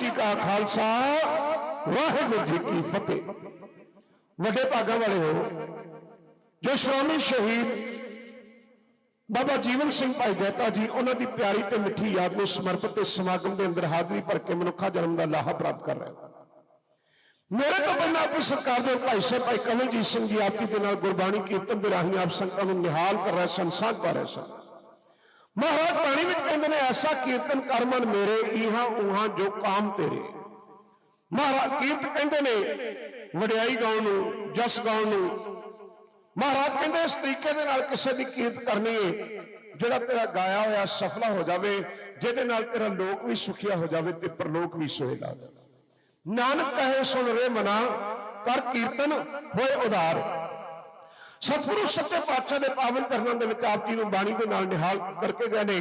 ਜੀ ਕਾ ਖਾਲਸਾ, ਵਾਹਿਗੁਰੂ ਜੀ ਕੀ ਫਤਿਹ। ਵੱਡੇ ਭਾਗਾਂ ਵਾਲੇ ਹੋ, ਜੋ ਸ਼੍ਰੋਮਣੀ ਸ਼ਹੀਦ ਬਾਬਾ ਜੀਵਨ ਸਿੰਘ ਭਾਈ ਜੈਤਾ ਜੀ, ਉਹਨਾਂ ਦੀ ਪਿਆਰੀ ਤੇ ਮਿੱਠੀ ਯਾਦ ਨੂੰ ਸਮਰਪਿਤ ਇਸ ਸਮਾਗਮ ਦੇ ਅੰਦਰ ਹਾਜ਼ਰੀ ਭਰ ਕੇ ਮਨੁੱਖਾ ਜਨਮ ਦਾ ਲਾਹਾ ਪ੍ਰਾਪਤ ਕਰ ਰਹੇ ਹੋ। ਮੇਰੇ ਤੋਂ ਪਹਿਲਾਂ ਆਪਣੀ ਸਰਕਾਰ ਦੇ ਭਾਈ ਸਾਹਿਬ ਭਾਈ ਕਮਲਜੀਤ ਸਿੰਘ ਜੀ ਆਪ ਦੇ ਨਾਲ ਗੁਰਬਾਣੀ ਕੀਰਤਨ ਦੇ ਰਾਹੀਂ ਆਪ ਸੰਗਤਾਂ ਨੂੰ ਨਿਹਾਲ ਕਰ ਰਹੇ ਸਨ, ਸਾਂਝ ਪਾ ਰਹੇ ਸਨ। ਮਹਾਰਾਜ, ਪਾਣੀ ਵਿੱਚ ਕਹਿੰਦੇ ਨੇ, ਐਸਾ ਕੀਰਤਨ ਕਰ ਮਨ ਮੇਰੇ ਇਹਾਂ ਉਹਾਂ ਜੋ ਕਾਮ ਤੇਰੇ। ਮਹਾਰਾਜ, ਕੀਰਤ ਕਹਿੰਦੇ ਨੇ, ਵਡਿਆਈ ਗਾਉਣ ਨੂੰ, ਜਸ ਗਾਉਣ ਨੂੰ। ਮਹਾਰਾਜ ਕਹਿੰਦੇ, ਇਸ ਤਰੀਕੇ ਦੇ ਨਾਲ ਕਿਸੇ ਦੀ ਕੀਰਤ ਕਰਨੀ ਹੈ ਜਿਹੜਾ ਤੇਰਾ ਗਾਇਆ ਹੋਇਆ ਸਫਲਾ ਹੋ ਜਾਵੇ, ਜਿਹਦੇ ਨਾਲ ਤੇਰਾ ਲੋਕ ਵੀ ਸੁਖਿਆ ਹੋ ਜਾਵੇ ਤੇ ਪਰਲੋਕ ਵੀ ਸੋਏਗਾ। ਨਾਨਕ ਕਹੇ ਸੁਣ ਰੇ ਮਨਾ, ਕਰ ਕੀਰਤਨ ਹੋਏ ਉਦਾਰ ਸਤਿਗੁਰੂ ਸੱਚੇ ਪਾਤਸ਼ਾਹ ਦੇ ਪਾਵਨ ਚਰਨਾਂ ਦੇ ਵਿੱਚ ਆਪ ਜੀ ਨੂੰ ਬਾਣੀ ਦੇ ਨਾਲ ਨਿਹਾਲ ਕਰਕੇ ਗਏ ਨੇ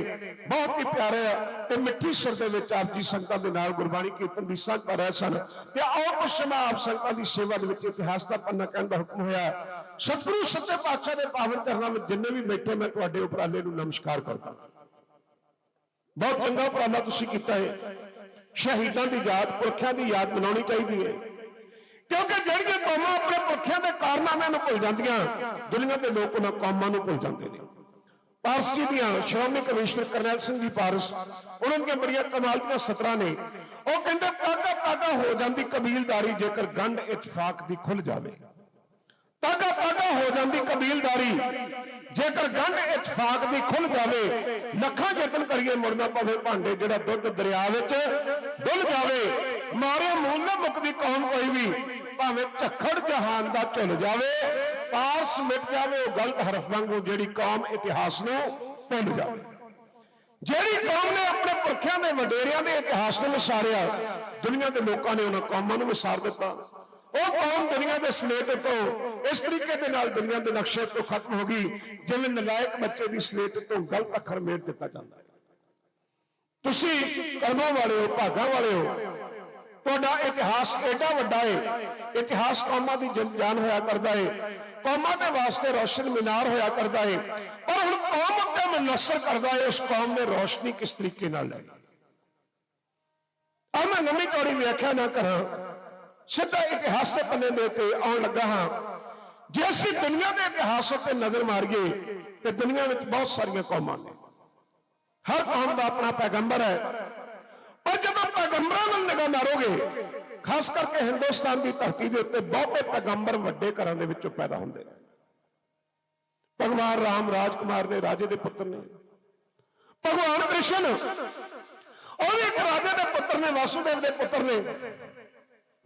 ਬਹੁਤ ਹੀ ਪਿਆਰੇ ਤੇ ਮਿੱਠੀ ਸੁਰ ਦੇ ਵਿੱਚ ਆਪ ਜੀ ਸੰਗਤਾਂ ਦੇ ਨਾਲ ਗੁਰਬਾਣੀ ਕੀਰਤਨ ਦੀ ਸਾਂਝ ਕਰ ਰਹੇ ਸਨ ਤੇ ਆਓ ਕੁਝ ਸਮਾਂ ਆਪ ਸੰਗਤਾਂ ਦੀ ਸੇਵਾ ਦੇ ਵਿੱਚ ਇਤਿਹਾਸ ਦਾ ਪੰਨਾ ਕਹਿਣ ਦਾ ਹੁਕਮ ਹੋਇਆ ਸਤਿਗੁਰੂ ਸੱਚੇ ਪਾਤਸ਼ਾਹ ਦੇ ਪਾਵਨ ਚਰਨਾਂ ਵਿੱਚ ਜਿੰਨੇ ਵੀ ਬੈਠੇ ਮੈਂ ਤੁਹਾਡੇ ਉਪਰਾਲੇ ਨੂੰ ਨਮਸਕਾਰ ਕਰਦਾ ਬਹੁਤ ਚੰਗਾ ਉਪਰਾਲਾ ਤੁਸੀਂ ਕੀਤਾ ਹੈ ਸ਼ਹੀਦਾਂ ਦੀ ਯਾਦ ਪੁਰਖਿਆਂ ਦੀ ਯਾਦ ਮਨਾਉਣੀ ਚਾਹੀਦੀ ਹੈ ਕਿਉਂਕਿ ਜਿਹੜੀਆਂ ਕੌਮਾਂ ਆਪਣੇ ਪੁਰਖਿਆਂ ਦੇ ਕਾਰਨਾਮਿਆਂ ਨੂੰ ਭੁੱਲ ਜਾਂਦੀਆਂ, ਦੁਨੀਆ ਦੇ ਲੋਕ ਉਹਨਾਂ ਕੌਮਾਂ ਨੂੰ ਭੁੱਲ ਜਾਂਦੇ ਨੇ। ਪਾਰਸ ਜੀ ਦੀਆਂ ਸ਼੍ਰੋਮਣੀ ਕਮਿਸ਼ਨਰ ਕਰਨੈਲ ਸਿੰਘ ਜੀ ਪਾਰਸ, ਉਹਨਾਂ ਦੀਆਂ ਬੜੀਆਂ ਕਮਾਲ ਦੀਆਂ ਸਤਰਾਂ ਨੇ। ਉਹ ਕਹਿੰਦੇ, ਤਾਗਾ ਤਾਗਾ ਹੋ ਜਾਂਦੀ ਕਬੀਲਦਾਰੀ ਜੇਕਰ ਗੰਢ ਇਤਫਾਕ ਦੀ ਖੁੱਲ ਜਾਵੇ। ਤਾਗਾ ਤਾਗਾ ਹੋ ਜਾਂਦੀ ਕਬੀਲਦਾਰੀ ਜੇਕਰ ਗੰਢ ਇਤਫਾਕ ਦੀ ਖੁੱਲ ਜਾਵੇ। ਲੱਖਾਂ ਯਤਨ ਕਰੀਏ ਮੁੜਨਾ ਪਵੇ ਭਾਂਡੇ, ਜਿਹੜਾ ਦੁੱਧ ਦਰਿਆ ਵਿੱਚ ਡੁੱਲ ਜਾਵੇ। ਮਾਰੇ ਮੂਲ ਨਾ ਮੁਕਦੀ ਕੌਮ ਕੋਈ ਵੀ। ਭਾਵੇਂ ਝੱਖੜ ਜਹਾਨ ਦਾ ਝੁੱਲ ਜਾਵੇ ਪਾਰਸ ਮਿਟ ਜਾਵੇ, ਉਹ ਗਲਤ ਹਰਫ ਵਾਂਗੂ ਜਿਹੜੀ ਕੌਮ ਇਤਿਹਾਸ ਨੂੰ ਭੁੱਲ ਜਾਵੇ। ਜਿਹੜੀ ਕੌਮ ਨੇ ਆਪਣੇ ਪੁਰਖਿਆਂ ਦੇ ਵਡੇਰਿਆਂ ਦੇ ਇਤਿਹਾਸ ਨੂੰ ਵਿਸਾਰਿਆ, ਦੁਨੀਆ ਦੇ ਲੋਕਾਂ ਨੇ ਉਹਨਾਂ ਕੌਮਾਂ ਨੂੰ ਵਿਸਾਰ ਦਿੱਤਾ। ਉਹ ਕੌਮ ਦੁਨੀਆ ਦੇ ਸਲੇਟ ਤੋਂ, ਇਸ ਤਰੀਕੇ ਦੇ ਨਾਲ ਦੁਨੀਆ ਦੇ ਨਕਸ਼ੇ ਤੋਂ ਖਤਮ ਹੋ ਗਈ, ਜਿਵੇਂ ਨਲਾਇਕ ਬੱਚੇ ਦੀ ਸਲੇਟ ਤੋਂ ਗਲਤ ਅੱਖਰ ਮੇਟ ਦਿੱਤਾ ਜਾਂਦਾ ਹੈ। ਤੁਸੀਂ ਕਰਮਾਂ ਵਾਲੇ ਹੋ, ਭਾਗਾਂ ਵਾਲੇ ਹੋ ਤੁਹਾਡਾ ਇਤਿਹਾਸ ਐਡਾ ਵੱਡਾ ਹੈ ਇਤਿਹਾਸ ਕੌਮਾਂ ਦੀ ਜਿੰਦ ਜਾਨ ਹੋਇਆ ਕਰਦਾ ਏ। ਕੌਮਾਂ ਦੇ ਵਾਸਤੇ ਰੋਸ਼ਨ ਮੀਨਾਰ ਹੋਇਆ ਕਰਦਾ ਏ। ਪਰ ਹੁਣ ਕੌਮ ਉੱਤੇ ਮਨਸਰ ਕਰਦਾ ਹੈ ਉਸ ਕੌਮ ਨੇ ਰੋਸ਼ਨੀ ਕਿਸ ਤਰੀਕੇ ਨਾਲ ਲੈ ਆ ਮੈਂ ਨਵੀਂ ਚੌੜੀ ਵਿਆਖਿਆ ਨਾ ਕਰਾਂ। ਸਿੱਧਾ ਇਤਿਹਾਸ ਦੇ ਪੰਨੇ ਦੇ ਉੱਤੇ ਆਉਣ ਲੱਗਾ ਹਾਂ। ਜੇ ਅਸੀਂ ਦੁਨੀਆ ਦੇ ਇਤਿਹਾਸ ਉੱਤੇ ਨਜ਼ਰ ਮਾਰੀਏ, ਤੇ ਦੁਨੀਆ ਵਿੱਚ ਬਹੁਤ ਸਾਰੀਆਂ ਕੌਮਾਂ ਨੇ। ਹਰ ਕੌਮ ਦਾ ਆਪਣਾ ਪੈਗੰਬਰ ਹੈ। ਪੈਗੰਬਰਾਂ ਵੱਲ ਨਿਗਾਹ ਮਾਰੋਗੇ, ਖਾਸ ਕਰਕੇ ਹਿੰਦੁਸਤਾਨ ਦੀ ਧਰਤੀ ਦੇ ਉੱਤੇ ਬਹੁਤੇ ਪੈਗੰਬਰ ਵੱਡੇ ਘਰਾਂ ਦੇ ਵਿੱਚੋਂ ਪੈਦਾ ਹੁੰਦੇ ਨੇ। ਭਗਵਾਨ ਰਾਮ ਰਾਜਕੁਮਾਰ ਦੇ ਰਾਜੇ ਦੇ ਪੁੱਤਰ ਨੇ। ਭਗਵਾਨ ਕ੍ਰਿਸ਼ਨ, ਉਹ ਵੀ ਇੱਕ ਰਾਜੇ ਦੇ ਪੁੱਤਰ ਨੇ, ਵਾਸੂਦੇਵ ਦੇ ਪੁੱਤਰ ਨੇ।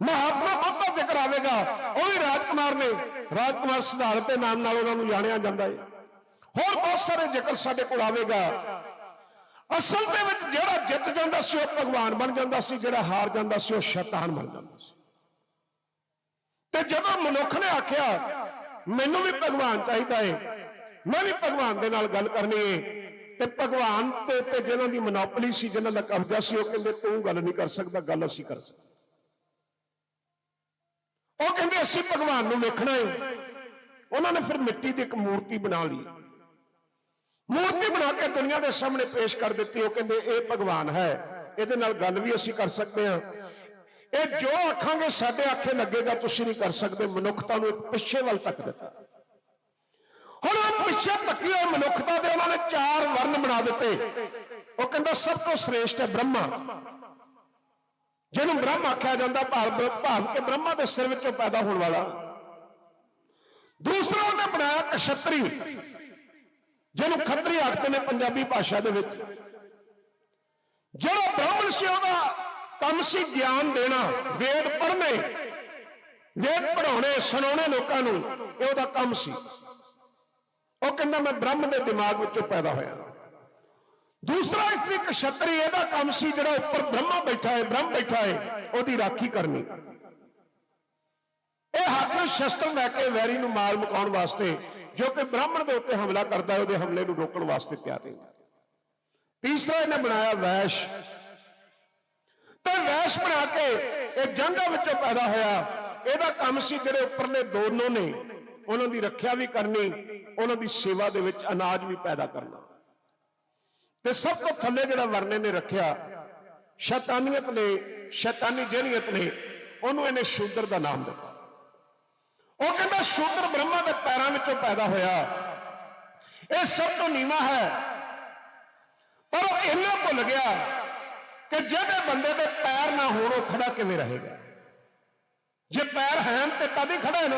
ਮਹਾਤਮਾ ਬੁੱਧ ਦਾ ਜ਼ਿਕਰ ਆਵੇਗਾ, ਉਹ ਵੀ ਰਾਜਕੁਮਾਰ ਨੇ। ਰਾਜਕੁਮਾਰ ਸਿਧਾਰਥ ਦੇ ਨਾਮ ਨਾਲ ਉਹਨਾਂ ਨੂੰ ਜਾਣਿਆ ਜਾਂਦਾ ਹੈ ਹੋਰ ਬਹੁਤ ਸਾਰੇ ਜ਼ਿਕਰ ਸਾਡੇ ਕੋਲ ਆਵੇਗਾ। ਅਸਲ ਦੇ ਵਿੱਚ ਜਿਹੜਾ ਜਿੱਤ ਜਾਂਦਾ ਸੀ, ਉਹ ਭਗਵਾਨ ਬਣ ਜਾਂਦਾ ਸੀ, ਜਿਹੜਾ ਹਾਰ ਜਾਂਦਾ ਸੀ, ਉਹ ਸ਼ੈਤਾਨ ਬਣ ਜਾਂਦਾ ਸੀ। ਤੇ ਜਦੋਂ ਮਨੁੱਖ ਨੇ ਆਖਿਆ, ਮੈਨੂੰ ਵੀ ਭਗਵਾਨ ਚਾਹੀਦਾ ਹੈ ਮੈਂ ਵੀ ਭਗਵਾਨ ਦੇ ਨਾਲ ਗੱਲ ਕਰਨੀ ਏ, ਤੇ ਭਗਵਾਨ ਤੇ ਤੇ ਜਿਨ੍ਹਾਂ ਦੀ ਮਨੋਪਲੀ ਸੀ, ਜਿਹਨਾਂ ਦਾ ਕਬਜ਼ਾ ਸੀ, ਉਹ ਕਹਿੰਦੇ, ਤੂੰ ਗੱਲ ਨਹੀਂ ਕਰ ਸਕਦਾ, ਗੱਲ ਅਸੀਂ ਕਰ ਸਕਦੇ ਉਹ ਕਹਿੰਦੇ, ਅਸੀਂ ਭਗਵਾਨ ਨੂੰ ਵੇਖਣਾ ਏ। ਉਹਨਾਂ ਨੇ ਫਿਰ ਮਿੱਟੀ ਦੀ ਇੱਕ ਮੂਰਤੀ ਬਣਾ ਲਈ। ਮੂਰਤੀ ਬਣਾ ਕੇ ਦੁਨੀਆ ਦੇ ਸਾਹਮਣੇ ਪੇਸ਼ ਕਰ ਦਿੱਤੀ, ਉਹ ਕਹਿੰਦੇ, ਇਹ ਭਗਵਾਨ ਹੈ। ਇਹਦੇ ਨਾਲ ਗੱਲ ਵੀ ਅਸੀਂ ਕਰ ਸਕਦੇ ਹਾਂ। ਇਹ ਜੋ ਆਖਾਂਗੇ, ਸਾਡੇ ਆਖੇ ਲੱਗੇਗਾ, ਤੁਸੀਂ ਨਹੀਂ ਕਰ ਸਕਦੇ। ਮਨੁੱਖਤਾ ਨੂੰ ਪਿੱਛੇ ਵੱਲ ਤੱਕ ਦਿੱਤਾ। ਹੁਣ ਉਹ ਪਿੱਛੇ ਤੱਕੀ ਹੋਈ ਮਨੁੱਖਤਾ ਦੇ ਉਹਨਾਂ ਨੇ ਚਾਰ ਵਰਨ ਬਣਾ ਦਿੱਤੇ। ਉਹ ਕਹਿੰਦਾ, ਸਭ ਤੋਂ ਸ੍ਰੇਸ਼ਟ ਹੈ ਬ੍ਰਹਮਾ। ਜਿਹਨੂੰ ਬ੍ਰਹਮ ਆਖਿਆ ਜਾਂਦਾ, ਭਾਵ ਭਾਵ ਕਿ ਬ੍ਰਹਮਾ ਦੇ ਸਿਰ ਵਿੱਚੋਂ ਪੈਦਾ ਹੋਣ ਵਾਲਾ। ਦੂਸਰਾ ਉਹਨੇ ਬਣਾਇਆ ਕਸ਼ਤਰੀ। ਜਿਹਨੂੰ ਖੱਤਰੀ ਆਖਦੇ ਨੇ ਪੰਜਾਬੀ ਭਾਸ਼ਾ ਦੇ ਵਿੱਚ। ਜਿਹੜਾ ਬ੍ਰਾਹਮਣ ਸੀ ਉਹਦਾ ਕੰਮ ਸੀ ਗਿਆਨ ਦੇਣਾ, ਵੇਦ ਪੜ੍ਹਨੇ। ਵੇਦ ਪੜਾਉਣੇ ਸੁਣਾਉਣੇ ਲੋਕਾਂ ਨੂੰ, ਇਹ ਉਹਦਾ ਕੰਮ ਸੀ। ਉਹ ਕਹਿੰਦਾ, ਮੈਂ ਬ੍ਰਹਮ ਦੇ ਦਿਮਾਗ ਵਿੱਚੋਂ ਪੈਦਾ ਹੋਇਆ। ਦੂਸਰਾ ਇਸ ਇੱਕ ਇਹਦਾ ਕੰਮ ਸੀ ਜਿਹੜਾ ਉੱਪਰ ਬ੍ਰਹਮਾ ਬੈਠਾ ਹੈ, ਬ੍ਰਹਮ ਬੈਠਾ ਹੈ, ਉਹਦੀ ਰਾਖੀ ਕਰਨੀ। ਇਹ ਹੱਥ ਸ਼ਸਤਰ ਲੈ ਕੇ ਵੈਰੀ ਨੂੰ ਮਾਰ ਮੁਕਾਉਣ ਵਾਸਤੇ ਜੋ ਕਿ ਬ੍ਰਾਹਮਣ ਦੇ ਉੱਤੇ ਹਮਲਾ ਕਰਦਾ ਹੈ, ਉਹਦੇ ਹਮਲੇ ਨੂੰ ਰੋਕਣ ਵਾਸਤੇ ਤਿਆਰ ਹੈ ਤੀਸਰਾ ਇਹਨੇ ਬਣਾਇਆ ਵੈਸ਼। ਤੇ ਵੈਸ਼ ਬਣਾ ਕੇ ਇਹ ਜੰਗਾਂ ਵਿੱਚੋਂ ਪੈਦਾ ਹੋਇਆ। ਇਹਦਾ ਕੰਮ ਸੀ ਜਿਹੜੇ ਉੱਪਰਲੇ ਦੋਨੋਂ ਨੇ, ਉਹਨਾਂ ਦੀ ਰੱਖਿਆ ਵੀ ਕਰਨੀ, ਉਹਨਾਂ ਦੀ ਸੇਵਾ ਦੇ ਵਿੱਚ ਅਨਾਜ ਵੀ ਪੈਦਾ ਕਰਨਾ। ਤੇ ਸਭ ਤੋਂ ਥੱਲੇ ਜਿਹੜਾ ਵਰਨੇ ਨੇ ਰੱਖਿਆ, ਸ਼ੈਤਾਨੀਅਤ ਨੇ, ਸ਼ੈਤਾਨੀ ਜਿਹੜੀਅਤ ਨੇ, ਉਹਨੂੰ ਇਹਨੇ ਸ਼ੂਦਰ ਦਾ ਨਾਮ ਦਿੱਤਾ। ਉਹ ਕਹਿੰਦਾ ਸ਼ੂਦਰ ਬ੍ਰਹਮਾ ਦੇ ਪੈਰਾਂ ਵਿੱਚੋਂ ਪੈਦਾ ਹੋਇਆ। ਇਹ ਸਭ ਤੋਂ ਨੀਵਾ ਹੈ। ਪਰ ਉਹ ਇੰਨਾ ਭੁੱਲ ਗਿਆ ਕਿ ਜਿਹੜੇ ਬੰਦੇ ਦੇ ਪੈਰ ਨਾ ਹੋਣ, ਉਹ ਖੜਾ ਕਿਵੇਂ ਰਹੇਗਾ? ਜੇ ਪੈਰ ਹਨ ਤੇ ਤਦ ਹੀ ਖੜਾ ਹੈ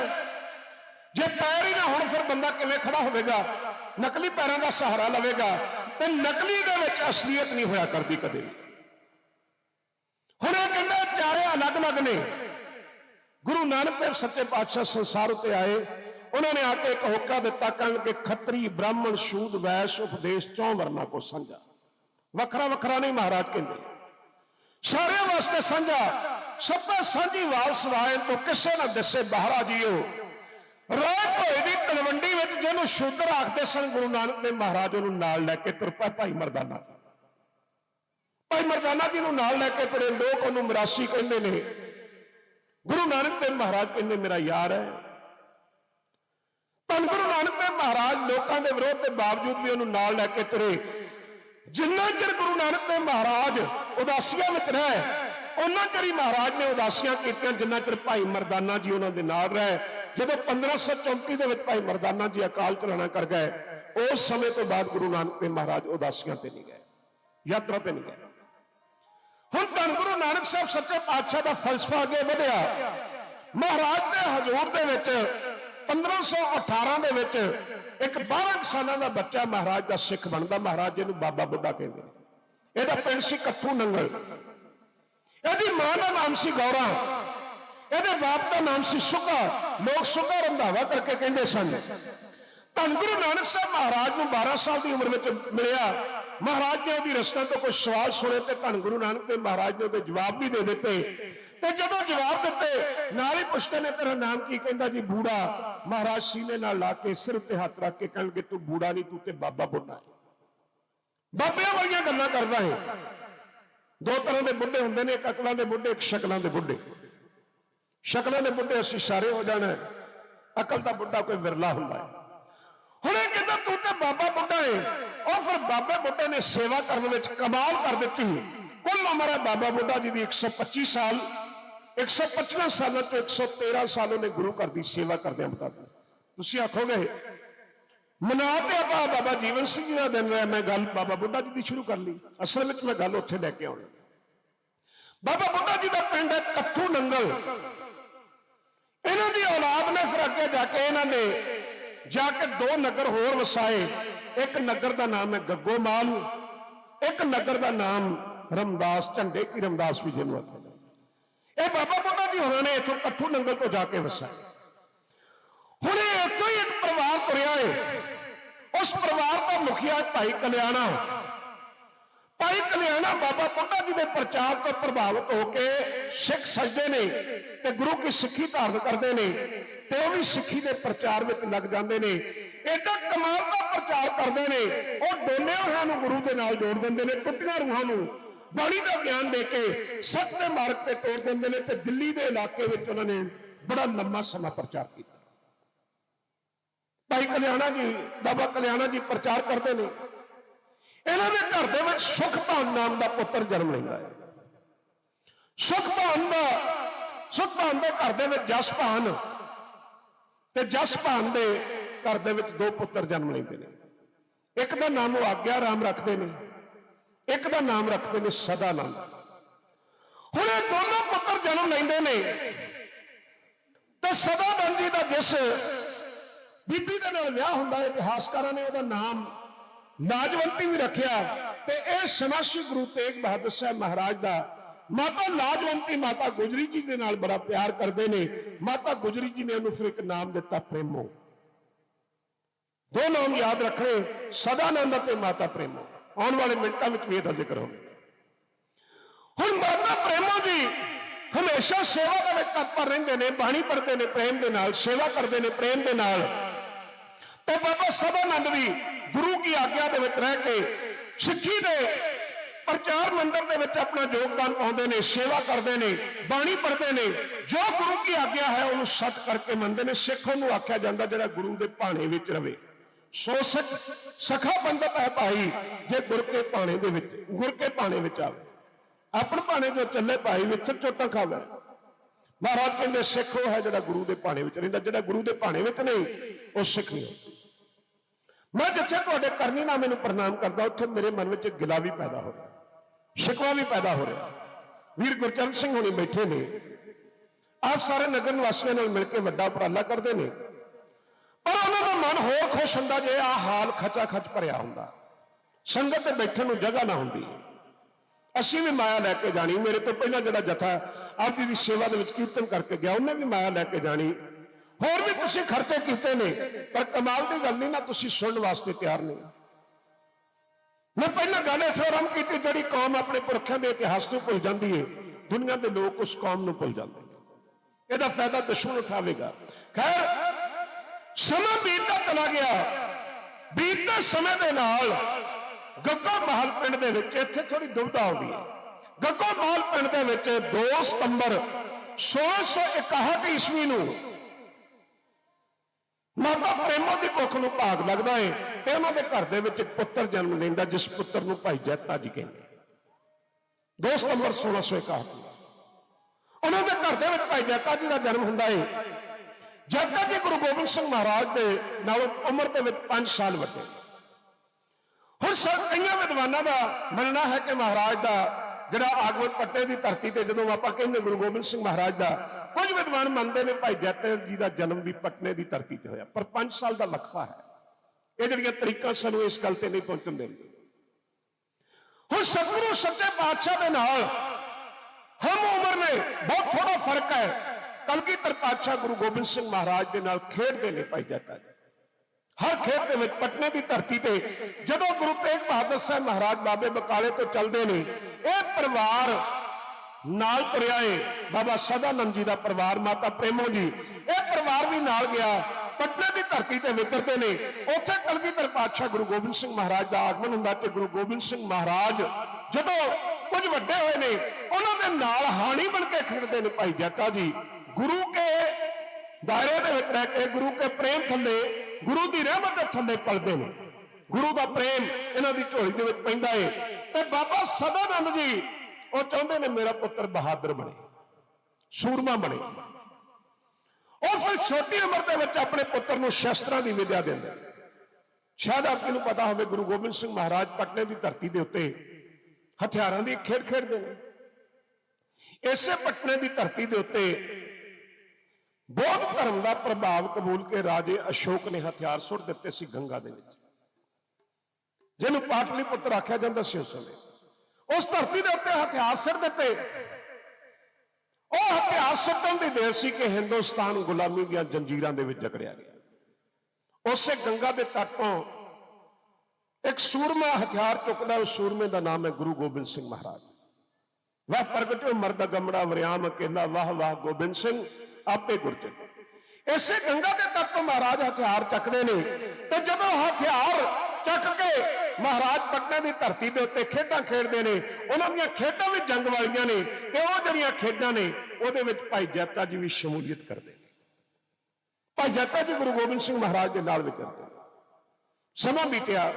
ਜੇ ਪੈਰ ਹੀ ਨਾ ਹੋਣ, ਫਿਰ ਬੰਦਾ ਕਿਵੇਂ ਖੜਾ ਹੋਵੇਗਾ? ਨਕਲੀ ਪੈਰਾਂ ਦਾ ਸਹਾਰਾ ਲਵੇਗਾ ਤੇ ਨਕਲੀ ਦੇ ਵਿੱਚ ਅਸਲੀਅਤ ਨਹੀਂ ਹੋਇਆ ਕਰਦੀ ਕਦੇ ਹੁਣ ਇਹ ਕਹਿੰਦਾ ਚਾਰੇ ਅਲੱਗ-ਅਲੱਗ ਨੇ। ਗੁਰੂ ਨਾਨਕ ਦੇਵ ਸੱਚੇ ਪਾਤਸ਼ਾਹ ਸੰਸਾਰ ਉੱਤੇ ਆਏ, ਉਹਨਾਂ ਨੇ ਆ ਕੇ ਇੱਕ ਹੋਕਾ ਦਿੱਤਾ, ਕਹਿਣ ਕਿ ਖੱਤਰੀ ਬ੍ਰਾਹਮਣ ਸ਼ੂਦ ਵੈਸ਼ ਉਪਦੇਸ਼ ਚੌਂ ਵਰਨਾ ਕੋ ਸਾਂਝਾ। ਵੱਖਰਾ ਵੱਖਰਾ ਨਹੀਂ ਮਹਾਰਾਜ ਕਹਿੰਦੇ। ਸਾਰਿਆਂ ਵਾਸਤੇ ਸਾਂਝਾ। ਸਭ ਸਾਂਝੀ ਵਾਰਸ ਰਾਏ ਤੋਂ ਕਿਸੇ ਨਾ ਦੱਸੇ ਬਾਹਰਾ ਜੀਓ। ਰਾਏ ਭੋਏ ਦੀ ਤਲਵੰਡੀ ਵਿੱਚ ਜਿਹਨੂੰ ਸ਼ੂਦਰ ਆਖਦੇ ਸਨ, ਗੁਰੂ ਨਾਨਕ ਦੇਵ ਮਹਾਰਾਜ ਉਹਨੂੰ ਨਾਲ ਲੈ ਕੇ ਤੁਰ ਪਿਆ ਭਾਈ ਮਰਦਾਨਾ। ਭਾਈ ਮਰਦਾਨਾ ਜੀ ਨੂੰ ਨਾਲ ਲੈ ਕੇ ਤੁਰੇ, ਲੋਕ ਉਹਨੂੰ ਮਰਾਸੀ ਕਹਿੰਦੇ ਨੇ। ਗੁਰੂ ਨਾਨਕ ਦੇਵ ਮਹਾਰਾਜ ਕਹਿੰਦੇ ਮੇਰਾ ਯਾਰ ਹੈ। ਧੰਨ ਗੁਰੂ ਨਾਨਕ ਦੇਵ ਮਹਾਰਾਜ, ਲੋਕਾਂ ਦੇ ਵਿਰੋਧ ਦੇ ਬਾਵਜੂਦ ਵੀ ਉਹਨੂੰ ਨਾਲ ਲੈ ਕੇ ਤੁਰੇ। ਜਿੰਨਾ ਚਿਰ ਗੁਰੂ ਨਾਨਕ ਦੇਵ ਮਹਾਰਾਜ ਉਦਾਸੀਆਂ ਵਿੱਚ ਰਹੇ, ਉਹਨਾਂ ਚਿਰ ਹੀ ਮਹਾਰਾਜ ਨੇ ਉਦਾਸੀਆਂ ਕੀਤੀਆਂ, ਜਿੰਨਾ ਚਿਰ ਭਾਈ ਮਰਦਾਨਾ ਜੀ ਉਹਨਾਂ ਦੇ ਨਾਲ ਰਹੇ। ਜਦੋਂ 1534 ਦੇ ਵਿੱਚ ਭਾਈ ਮਰਦਾਨਾ ਜੀ ਅਕਾਲ ਚਲਾਣਾ ਕਰ ਗਏ, ਉਸ ਸਮੇਂ ਤੋਂ ਬਾਅਦ ਗੁਰੂ ਨਾਨਕ ਦੇਵ ਮਹਾਰਾਜ ਉਦਾਸੀਆਂ ਤੇ ਨਹੀਂ ਗਏ, ਯਾਤਰਾ ਤੇ ਨਹੀਂ ਗਏ। ਹੁਣ ਧੰਨ ਗੁਰੂ ਨਾਨਕ ਸਾਹਿਬ ਸੱਚੇ ਪਾਤਸ਼ਾਹ ਦਾ ਫਲਸਫਾ ਅੱਗੇ ਵਧਿਆ। ਮਹਾਰਾਜ ਦੇ ਹਜ਼ੂਰ ਦੇ ਵਿੱਚ 1518 ਦੇ ਵਿੱਚ ਇੱਕ 12 ਸਾਲਾਂ ਦਾ ਬੱਚਾ ਮਹਾਰਾਜ ਦਾ ਸਿੱਖ ਬਣਦਾ। ਮਹਾਰਾਜ ਜੀ ਨੂੰ ਬਾਬਾ ਬੁੱਢਾ ਕਹਿੰਦੇ ਇਹਦਾ ਪਿੰਡ ਸੀ ਕੱਠੂ ਨੰਗਲ। ਇਹਦੀ ਮਾਂ ਦਾ ਨਾਮ ਸੀ ਗੌਰਾ। ਇਹਦੇ ਬਾਪ ਦਾ ਨਾਮ ਸੀ ਸੁੱਕਾ। ਲੋਕ ਸੁੱਕਾ ਰੰਧਾਵਾ ਕਰਕੇ ਕਹਿੰਦੇ ਸਨ। ਧੰਨ ਗੁਰੂ ਨਾਨਕ ਸਾਹਿਬ ਮਹਾਰਾਜ ਨੂੰ 12 ਸਾਲ ਦੀ ਉਮਰ ਵਿੱਚ ਮਿਲਿਆ। ਮਹਾਰਾਜ ਨੇ ਉਹਦੀ ਰਸਨਾ ਤੋਂ ਕੁਝ ਸਵਾਲ ਸੁਣੇ ਤੇ ਧੰਨ ਗੁਰੂ ਨਾਨਕ ਦੇਵ ਮਹਾਰਾਜ ਨੇ ਉਹਦੇ ਜਵਾਬ ਵੀ ਦੇ ਦਿੱਤੇ। ਤੇ ਜਦੋਂ ਜਵਾਬ ਦਿੱਤੇ, ਨਾਲ ਹੀ ਪੁੱਛਦੇ ਨੇ, ਤੇਰਾ ਨਾਮ ਕੀ ਕਹਿੰਦਾ ਜੀ? ਬੂੜਾ। ਮਹਾਰਾਜ ਸੀਨੇ ਨਾਲ ਲਾ ਕੇ ਸਿਰ ਤੇ ਹੱਥ ਰੱਖ ਕੇ ਕਹਿਣਗੇ, ਤੂੰ ਬੂੜਾ ਨਹੀਂ, ਤੂੰ ਤੇ ਬਾਬਾ ਬੁੱਢਾ ਹੈ। ਬਾਬਿਆਂ ਵਾਲੀਆਂ ਗੱਲਾਂ ਕਰਦਾ ਹੈ। ਦੋ ਤਰ੍ਹਾਂ ਦੇ ਬੁੱਢੇ ਹੁੰਦੇ ਨੇ, ਇੱਕ ਅਕਲਾਂ ਦੇ ਬੁੱਢੇ, ਇੱਕ ਸ਼ਕਲਾਂ ਦੇ ਬੁੱਢੇ। ਸ਼ਕਲਾਂ ਦੇ ਬੁੱਢੇ ਅਸੀਂ ਸਾਰੇ ਹੋ ਜਾਣਾ ਅਕਲ ਦਾ ਬੁੱਢਾ ਕੋਈ ਵਿਰਲਾ ਹੁੰਦਾ ਹੈ। ਹੁਣ ਇਹ ਕਹਿੰਦਾ, ਤੂੰ ਤੇ ਬਾਬਾ ਬੁੱਢਾ ਹੈ। ਉਹ ਫਿਰ ਬਾਬੇ ਬੁੱਢੇ ਨੇ ਸੇਵਾ ਕਰਨ ਵਿੱਚ ਕਮਾਲ ਕਰ ਦਿੱਤੀ। ਕੁੱਲ ਉਮਰ ਹੈ ਬਾਬਾ ਬੁੱਢਾ ਜੀ ਦੀ 125 ਸਾਲ 125 ਸਾਲਾਂ ਤੋਂ 113 ਸਾਲ ਉਹਨੇ ਗੁਰੂ ਘਰ ਦੀ ਸੇਵਾ ਕਰਦਿਆਂ ਬਤਾ ਦਿੱਤੀ ਤੁਸੀਂ ਆਖੋਗੇ, ਮਨਾ ਤੇ ਆਪਾਂ ਬਾਬਾ ਜੀਵਨ ਸਿੰਘ ਜੀ ਦਾ ਦਿਨ ਰਿਹਾ ਮੈਂ ਗੱਲ ਬਾਬਾ ਬੁੱਢਾ ਜੀ ਦੀ ਸ਼ੁਰੂ ਕਰ ਲਈ। ਅਸਲ ਵਿੱਚ ਮੈਂ ਗੱਲ ਉੱਥੇ ਲੈ ਕੇ ਆਉਣੀ। ਬਾਬਾ ਬੁੱਢਾ ਜੀ ਦਾ ਪਿੰਡ ਹੈ ਕੱਥੂ ਨੰਗਲ। ਇਹਨਾਂ ਦੀ ਔਲਾਦ ਨੇ ਫਿਰ ਅੱਗੇ ਜਾ ਕੇ ਇਹਨਾਂ ਨੇ ਜਾ ਕੇ ਦੋ ਨਗਰ ਹੋਰ ਵਸਾਏ। ਇੱਕ ਨਗਰ ਦਾ ਨਾਮ ਹੈ ਗੱਗੋ ਮਾਲ ਇੱਕ ਨਗਰ ਦਾ ਨਾਮ ਰਮਦਾਸ, ਝੰਡੇ ਕੀ ਰਮਦਾਸ ਵੀ ਜਿਹਨੂੰ ਆਖਿਆ ਜਾਂਦਾ। ਇਹ ਬਾਬਾ ਬੁੱਢਾ ਜੀ ਹੋਰਾਂ ਨੇ ਇੱਥੋਂ ਕੱਥੂ ਨੰਗਲ ਤੋਂ ਜਾ ਕੇ ਵਸਾਏ ਹੁਣ ਇਹ ਇੱਥੋਂ ਹੀ ਇੱਕ ਪਰਿਵਾਰ ਤੁਰਿਆ ਏ। ਉਸ ਪਰਿਵਾਰ ਦਾ ਮੁਖੀਆ ਭਾਈ ਕਲਿਆਣਾ। ਭਾਈ ਕਲਿਆਣਾ ਬਾਬਾ ਬੁੱਢਾ ਜੀ ਦੇ ਪ੍ਰਚਾਰ ਤੋਂ ਪ੍ਰਭਾਵਿਤ ਹੋ ਕੇ ਸਿੱਖ ਸਜਦੇ ਨੇ ਤੇ ਗੁਰੂ ਕੀ ਸਿੱਖੀ ਧਾਰਨ ਕਰਦੇ ਨੇ ਤੇ ਉਹ ਵੀ ਸਿੱਖੀ ਦੇ ਪ੍ਰਚਾਰ ਵਿੱਚ ਲੱਗ ਜਾਂਦੇ ਨੇ। ਐਡਾ ਕਮਾਲ ਦਾ ਪ੍ਰਚਾਰ ਕਰਦੇ ਨੇ। ਉਹ ਡੋਲੇ ਹੋਇਆਂ ਨੂੰ ਗੁਰੂ ਦੇ ਨਾਲ ਜੋੜ ਦਿੰਦੇ ਨੇ ਟੁੱਟੀਆਂ ਰੂਹਾਂ ਨੂੰ ਬਾਣੀ ਦਾ ਗਿਆਨ ਦੇ ਕੇ ਸੱਚ ਦੇ ਮਾਰਗ ਤੇ ਤੋੜ ਦਿੰਦੇ ਨੇ ਤੇ ਦਿੱਲੀ ਦੇ ਇਲਾਕੇ ਵਿੱਚ ਉਹਨਾਂ ਨੇ ਬੜਾ ਲੰਮਾ ਸਮਾਂ ਪ੍ਰਚਾਰ ਕੀਤਾ। ਭਾਈ ਕਲਿਆਣਾ ਜੀ, ਬਾਬਾ ਕਲਿਆਣਾ ਜੀ ਪ੍ਰਚਾਰ ਕਰਦੇ ਨੇ। ਇਹਨਾਂ ਦੇ ਘਰ ਦੇ ਵਿੱਚ ਸੁਖਭਾਨ ਨਾਮ ਦਾ ਪੁੱਤਰ ਜਨਮ ਲੈਂਦਾ ਹੈ। ਸੁਖਪਾਨ ਦਾ ਸੁਖਭਾਨ ਦੇ ਘਰ ਦੇ ਵਿੱਚ ਜਸਪਾਨ ਤੇ ਜਸਪਾਨ ਦੇ ਘਰ ਦੇ ਵਿੱਚ ਦੋ ਪੁੱਤਰ ਜਨਮ ਲੈਂਦੇ ਨੇ। ਇੱਕ ਦਾ ਨਾਮ ਉਹ ਆਗਿਆ ਰਾਮ ਰੱਖਦੇ ਨੇ, ਇੱਕ ਦਾ ਨਾਮ ਰੱਖਦੇ ਨੇ ਸਦਾ ਸਦਾਨੰਦ ਹੁਣ ਇਹ ਦੋਨੋਂ ਪੁੱਤਰ ਜਨਮ ਲੈਂਦੇ ਨੇ ਤੇ ਸਦਾ ਜੀ ਦਾ ਜਿਸ ਬੀਬੀ ਦੇ ਨਾਲ ਵਿਆਹ ਹੁੰਦਾ ਹੈ ਇਤਿਹਾਸਕਾਰਾਂ ਨੇ ਉਹਦਾ ਨਾਮ ਲਾਜਵੰਤੀ ਵੀ ਰੱਖਿਆ ਤੇ ਇਹ ਸਮਾਸ਼ੀ ਗੁਰੂ ਤੇਗ ਬਹਾਦਰ ਸਾਹਿਬ ਮਹਾਰਾਜ ਦਾ ਮਾਤਾ ਲਾਜਵੰਤੀ ਮਾਤਾ ਗੁਜਰੀ ਜੀ ਦੇ ਨਾਲ ਬੜਾ ਪਿਆਰ ਕਰਦੇ ਨੇ। ਮਾਤਾ ਗੁਜਰੀ ਜੀ ਨੇ ਉਹਨੂੰ ਫਿਰ ਇੱਕ ਨਾਮ ਦਿੱਤਾ ਪ੍ਰੇਮੋ। ਦੋ ਨਾਮ ਯਾਦ ਰੱਖਣੇ, ਸਦਾਨੰਦ ਅਤੇ ਮਾਤਾ ਪ੍ਰੇਮੋ। ਆਉਣ ਵਾਲੇ ਮਿੰਟਾਂ ਵਿੱਚ ਵੀ ਇਹਦਾ ਜ਼ਿਕਰ ਹੋਵੇਗਾ ਹੁਣ ਮਾਤਾ ਪ੍ਰੇਮੋ ਜੀ ਹਮੇਸ਼ਾ ਸੇਵਾ ਦੇ ਵਿੱਚ ਤਤਪਰ ਰਹਿੰਦੇ ਨੇ, ਬਾਣੀ ਪੜ੍ਹਦੇ ਨੇ, ਪ੍ਰੇਮ ਦੇ ਨਾਲ, ਸੇਵਾ ਕਰਦੇ ਨੇ, ਪ੍ਰੇਮ ਦੇ ਨਾਲ। ਤੇ ਬਾਬਾ ਸਦਾਨੰਦ ਵੀ ਗੁਰੂ ਕੀ ਆਗਿਆ ਦੇ ਵਿੱਚ ਰਹਿ ਕੇ ਸਿੱਖੀ ਦੇ ਪ੍ਰਚਾਰ ਮੰਦਰ ਦੇ ਵਿੱਚ ਆਪਣਾ ਯੋਗਦਾਨ ਪਾਉਂਦੇ ਨੇ, ਸੇਵਾ ਕਰਦੇ ਨੇ, ਬਾਣੀ ਪੜ੍ਹਦੇ ਨੇ, ਜੋ ਗੁਰੂ ਕੀ ਆਗਿਆ ਹੈ ਉਹਨੂੰ ਸੱਚ ਕਰਕੇ ਮੰਨਦੇ ਨੇ, ਸਿੱਖ ਉਹਨੂੰ ਆਖਿਆ ਜਾਂਦਾ ਜਿਹੜਾ ਗੁਰੂ ਦੇ ਭਾਣੇ ਵਿੱਚ ਰਵੇ। ਸੋ ਸਿੱਖ, ਸਖਾ ਬੰਦਤ ਹੈ ਭਾਈ, ਜੇ ਗੁਰ ਕੇ ਭਾਣੇ ਦੇ ਵਿੱਚ, ਗੁਰ ਕੇ ਭਾਣੇ ਵਿੱਚ ਆਵੇ। ਆਪਣ ਭਾਣੇ ਜੋ ਚੱਲੇ ਭਾਈ ਵਿੱਚ ਚੋਟਾਂ ਖਾਵੇ ਮਹਾਰਾਜ ਕਹਿੰਦੇ, ਸਿੱਖ ਉਹ ਹੈ ਜਿਹੜਾ ਗੁਰੂ ਦੇ ਭਾਣੇ ਵਿੱਚ ਰਹਿੰਦਾ, ਜਿਹੜਾ ਗੁਰੂ ਦੇ ਭਾਣੇ ਵਿੱਚ ਨਹੀਂ, ਉਹ ਸਿੱਖ ਨਹੀਂ ਮੈਂ ਜਿੱਥੇ ਤੁਹਾਡੇ ਕਰਨੀ ਨਾਲ ਮੈਨੂੰ ਪ੍ਰਣਾਮ ਕਰਦਾ, ਉੱਥੇ ਮੇਰੇ ਮਨ ਵਿੱਚ ਗਿਲਾ ਵੀ ਪੈਦਾ ਹੋ ਰਿਹਾ। ਸ਼ਿਕਵਾ ਵੀ ਪੈਦਾ ਹੋ ਰਿਹਾ। ਵੀਰ ਗੁਰਚਰਨ ਸਿੰਘ ਹੋਣੀ ਬੈਠੇ ਨੇ। ਆਪ ਸਾਰੇ ਨਗਰ ਨਿਵਾਸੀਆਂ ਨਾਲ ਮਿਲ ਕੇ ਵੱਡਾ ਉਪਰਾਲਾ ਕਰਦੇ ਨੇ। ਪਰ ਉਹਨਾਂ ਦਾ ਮਨ ਹੋਰ ਖੁਸ਼ ਹੁੰਦਾ ਜੇ ਆ ਹਾਲ ਖਚਾ ਖਚ ਭਰਿਆ ਹੁੰਦਾ। ਸੰਗਤ ਤੇ ਬੈਠਣ ਨੂੰ ਜਗ੍ਹਾ ਨਾ ਹੁੰਦੀ। ਅਸੀਂ ਵੀ ਮਾਇਆ ਲੈ ਕੇ ਜਾਣੀ। ਮੇਰੇ ਤੋਂ ਪਹਿਲਾਂ ਜਿਹੜਾ ਜਥਾ ਆਪ ਜੀ ਦੀ ਸੇਵਾ ਦੇ ਵਿੱਚ ਕੀਰਤਨ ਕਰਕੇ ਗਿਆ, ਉਹਨੇ ਵੀ ਮਾਇਆ ਲੈ ਕੇ ਜਾਣੀ। ਹੋਰ ਵੀ ਤੁਸੀਂ ਖਰਚੇ ਕੀਤੇ ਨੇ, ਪਰ ਕਮਾਲ ਦੀ ਗੱਲ ਨਹੀਂ ਨਾ ਤੁਸੀਂ ਸੁਣਨ ਵਾਸਤੇ ਤਿਆਰ ਨਹੀਂ ਮੈਂ ਪਹਿਲਾਂ ਗੱਲ ਇੱਥੇ ਆਰੰਭ ਕੀਤੀ, ਜਿਹੜੀ ਕੌਮ ਆਪਣੇ ਪੁਰਖਿਆਂ ਦੇ ਇਤਿਹਾਸ ਨੂੰ ਭੁੱਲ ਜਾਂਦੀ ਹੈ ਦੁਨੀਆ ਦੇ ਲੋਕ ਉਸ ਕੌਮ ਨੂੰ ਭੁੱਲ ਜਾਂਦੇ ਇਹਦਾ ਫਾਇਦਾ ਦੁਸ਼ਮਣ ਉਠਾਵੇਗਾ। ਖੈਰ, ਸਮਾਂ ਬੀਤਦਾ ਚਲਾ ਗਿਆ। ਬੀਤਦੇ ਸਮੇਂ ਦੇ ਨਾਲ ਗੱਗਾ ਮਹਲ ਪਿੰਡ ਦੇ ਵਿੱਚ ਇੱਥੇ ਥੋੜੀ ਦੁਬਦਾ ਆਉਂਦੀ ਹੈ ਗੱਗਾ ਮਹਲ ਪਿੰਡ ਦੇ ਵਿੱਚ 2 ਸਤੰਬਰ 1661 ਈਸਵੀ ਨੂੰ ਮਾਤਾ ਪ੍ਰੇਮੋ ਦੀ ਕੁੱਖ ਨੂੰ ਭਾਗ ਲੱਗਦਾ ਏ। ਤੇ ਉਹਨਾਂ ਦੇ ਘਰ ਦੇ ਵਿੱਚ ਪੁੱਤਰ ਜਨਮ ਲੈਂਦਾ ਜਿਸ ਪੁੱਤਰ ਨੂੰ ਭਾਈ ਜੈਤਾ ਜੀ ਕਹਿੰਦੇ 2 ਸਤੰਬਰ 1661 ਉਹਨਾਂ ਦੇ ਘਰ ਦੇ ਵਿੱਚ ਭਾਈ ਜੈਤਾ ਜੀ ਦਾ ਜਨਮ ਹੁੰਦਾ ਏ। ਜੈਤਾ ਜੀ ਗੁਰੂ ਗੋਬਿੰਦ ਸਿੰਘ ਮਹਾਰਾਜ ਦੇ ਨਾਲ ਉਮਰ ਦੇ ਵਿੱਚ 5 ਸਾਲ ਵੱਡੇ। ਹੁਣ ਸਭ ਕਈਆਂ ਵਿਦਵਾਨਾਂ ਦਾ ਮੰਨਣਾ ਹੈ ਕਿ ਮਹਾਰਾਜ ਦਾ ਜਿਹੜਾ ਆਗਮਨ ਪੱਟੇ ਦੀ ਧਰਤੀ ਤੇ ਜਦੋਂ ਆਪਾਂ ਕਹਿੰਦੇ ਗੁਰੂ ਗੋਬਿੰਦ ਸਿੰਘ ਮਹਾਰਾਜ ਦਾ ਕੁਝ ਵਿਦਵਾਨ ਮੰਨਦੇ ਨੇ ਭਾਈ ਜੈਤੇ ਜੀ ਦਾ ਜਨਮ ਵੀ ਪਟਨੇ ਦੀ ਧਰਤੀ ਤੇ ਹੋਇਆ, ਪਰ 5 ਸਾਲ ਦਾ ਲਖਫਾ ਹੈ। ਇਹ ਜਿਹੜੀਆਂ ਤਰੀਕਾਂ ਸਾਨੂੰ ਇਸ ਗੱਲ ਤੇ ਨਹੀਂ ਪਹੁੰਚਣ ਦੇਣਗੇ ਹੁਣ ਸਤਿਗੁਰੂ ਸੱਚੇ ਪਾਤਸ਼ਾਹ ਦੇ ਨਾਲ ਹਮ ਉਮਰ ਨੇ ਬਹੁਤ ਥੋੜਾ ਫ਼ਰਕ ਹੈ। ਕਲਗੀਧਰ ਪਾਤਸ਼ਾਹ ਗੁਰੂ ਗੋਬਿੰਦ ਸਿੰਘ ਮਹਾਰਾਜ ਦੇ ਨਾਲ ਖੇਡਦੇ ਨੇ ਭਾਈ ਜੈਤਾ ਜੀ। ਹਰ ਖੇਡ ਦੇ ਵਿੱਚ ਪਟਨੇ ਦੀ ਧਰਤੀ ਤੇ ਜਦੋਂ ਗੁਰੂ ਤੇਗ ਬਹਾਦਰ ਸਾਹਿਬ ਮਹਾਰਾਜ ਬਾਬੇ ਬਕਾਲੇ ਤੋਂ ਚੱਲਦੇ ਨੇ, ਇਹ ਪਰਿਵਾਰ ਨਾਲ ਤੁਰਿਆ ਏ। ਬਾਬਾ ਸਦਾਨੰਦ ਜੀ ਦਾ ਪਰਿਵਾਰ, ਮਾਤਾ ਪ੍ਰੇਮੋ ਜੀ, ਇਹ ਪਰਿਵਾਰ ਵੀ ਨਾਲ ਗਿਆ। ਪਟਨੇ ਦੀ ਧਰਤੀ ਤੇ ਵਿਚਰਦੇ ਨੇ। ਉੱਥੇ ਕਲਗੀਧਰ ਪਾਤਸ਼ਾਹ ਗੁਰੂ ਗੋਬਿੰਦ ਸਿੰਘ ਮਹਾਰਾਜ ਦਾ ਆਗਮਨ ਹੁੰਦਾ ਤੇ ਗੁਰੂ ਗੋਬਿੰਦ ਸਿੰਘ ਮਹਾਰਾਜ ਜਦੋਂ ਕੁਝ ਵੱਡੇ ਹੋਏ ਨੇ, ਉਹਨਾਂ ਦੇ ਨਾਲ ਹਾਣੀ ਬਣ ਕੇ ਖੜਦੇ ਨੇ ਭਾਈ ਜੱਟਾ ਜੀ। ਗੁਰੂ ਕੇ ਦਾਇਰੇ ਦੇ ਵਿੱਚ ਰਹਿ ਕੇ, ਗੁਰੂ ਕੇ ਪ੍ਰੇਮ ਥੱਲੇ, ਗੁਰੂ ਦੀ ਰਹਿਮਤ ਦੇ ਥੱਲੇ ਪਲਦੇ ਨੇ। ਗੁਰੂ ਦਾ ਪ੍ਰੇਮ ਇਹਨਾਂ ਦੀ ਝੋਲੀ ਦੇ ਵਿੱਚ ਪੈਂਦਾ ਏ। ਤੇ ਬਾਬਾ ਸਦਾਨੰਦ ਜੀ ਉਹ ਚਾਹੁੰਦੇ ਨੇ ਮੇਰਾ ਪੁੱਤਰ ਬਹਾਦਰ ਬਣੇ, ਸੂਰਮਾ ਬਣੇ। ਉਹ ਫਿਰ ਛੋਟੀ ਉਮਰ ਦੇ ਵਿੱਚ ਆਪਣੇ ਪੁੱਤਰ ਨੂੰ ਸ਼ਸਤਰਾਂ ਦੀ ਵਿਦਿਆ ਦਿੰਦੇ ਸ਼ਾਇਦ ਆਪ ਜੀ ਨੂੰ ਪਤਾ ਹੋਵੇ, ਗੁਰੂ ਗੋਬਿੰਦ ਸਿੰਘ ਮਹਾਰਾਜ ਪਟਨੇ ਦੀ ਧਰਤੀ ਦੇ ਉੱਤੇ ਹਥਿਆਰਾਂ ਦੀ ਖੇਡ ਖੇਡਦੇ ਨੇ। ਇਸੇ ਪਟਨੇ ਦੀ ਧਰਤੀ ਦੇ ਉੱਤੇ ਬੌਧ ਧਰਮ ਦਾ ਪ੍ਰਭਾਵ ਕਬੂਲ ਕੇ ਰਾਜੇ ਅਸ਼ੋਕ ਨੇ ਹਥਿਆਰ ਸੁੱਟ ਦਿੱਤੇ ਸੀ ਗੰਗਾ ਦੇ ਵਿੱਚ। ਜਿਹਨੂੰ ਪਾਟਲੀ ਪੁੱਤਰ ਆਖਿਆ ਜਾਂਦਾ ਸੀ ਉਸ ਸਮੇਂ। ਉਸ ਧਰਤੀ ਦੇ ਉੱਤੇ ਹਥਿਆਰ ਸਿੱਟ ਦਿੱਤੇ। ਉਹ ਹਥਿਆਰ ਸੁੱਟਣ ਦੀ ਦੇਰ ਸੀ ਕਿ ਹਿੰਦੁਸਤਾਨ ਗੁਲਾਮੀ ਦੀਆਂ ਜੰਜੀਰਾਂ ਦੇ ਵਿੱਚ ਜਕੜਿਆ ਗਿਆ। ਉਸੇ ਗੰਗਾ ਦੇ ਤੱਟ ਤੋਂ ਇੱਕ ਸੂਰਮਾ ਹਥਿਆਰ ਚੁੱਕਦਾ, ਉਸ ਸੂਰਮੇ ਦਾ ਨਾਮ ਹੈ ਗੁਰੂ ਗੋਬਿੰਦ ਸਿੰਘ ਮਹਾਰਾਜ। ਵਾਹ ਪ੍ਰਗਟਿਓ ਮਰਦ ਗਮੜਾ ਵਰਿਆਮ ਕਹਿੰਦਾ ਵਾਹ ਵਾਹ ਗੋਬਿੰਦ ਸਿੰਘ, ਆਪੇ ਗੁਰਚਨ ਇਸੇ ਗੰਗਾ ਦੇ ਤੱਟ ਤੋਂ ਮਹਾਰਾਜ ਹਥਿਆਰ ਚੱਕਦੇ ਨੇ ਤੇ ਜਦੋਂ ਹਥਿਆਰ ਚੱਕ ਕੇ ਮਹਾਰਾਜ ਪਟਨਾ ਦੀ ਧਰਤੀ ਦੇ ਉੱਤੇ ਖੇਡਾਂ ਖੇਡਦੇ ਨੇ, ਉਹਨਾਂ ਦੀਆਂ ਖੇਡਾਂ ਵੀ ਜੰਗ ਵਾਲੀਆਂ ਨੇ ਤੇ ਉਹ ਜਿਹੜੀਆਂ ਖੇਡਾਂ ਨੇ, ਉਹਦੇ ਵਿੱਚ ਭਾਈ ਜੈਤਾ ਜੀ ਵੀ ਸ਼ਮੂਲੀਅਤ ਕਰਦੇ ਨੇ। ਭਾਈ ਜੈਤਾ ਜੀ ਗੁਰੂ ਗੋਬਿੰਦ ਸਿੰਘ ਮਹਾਰਾਜ ਦੇ ਨਾਲ ਵਿਚਰਦੇ ਨੇ। ਸਮਾਂ ਬੀਤਿਆ।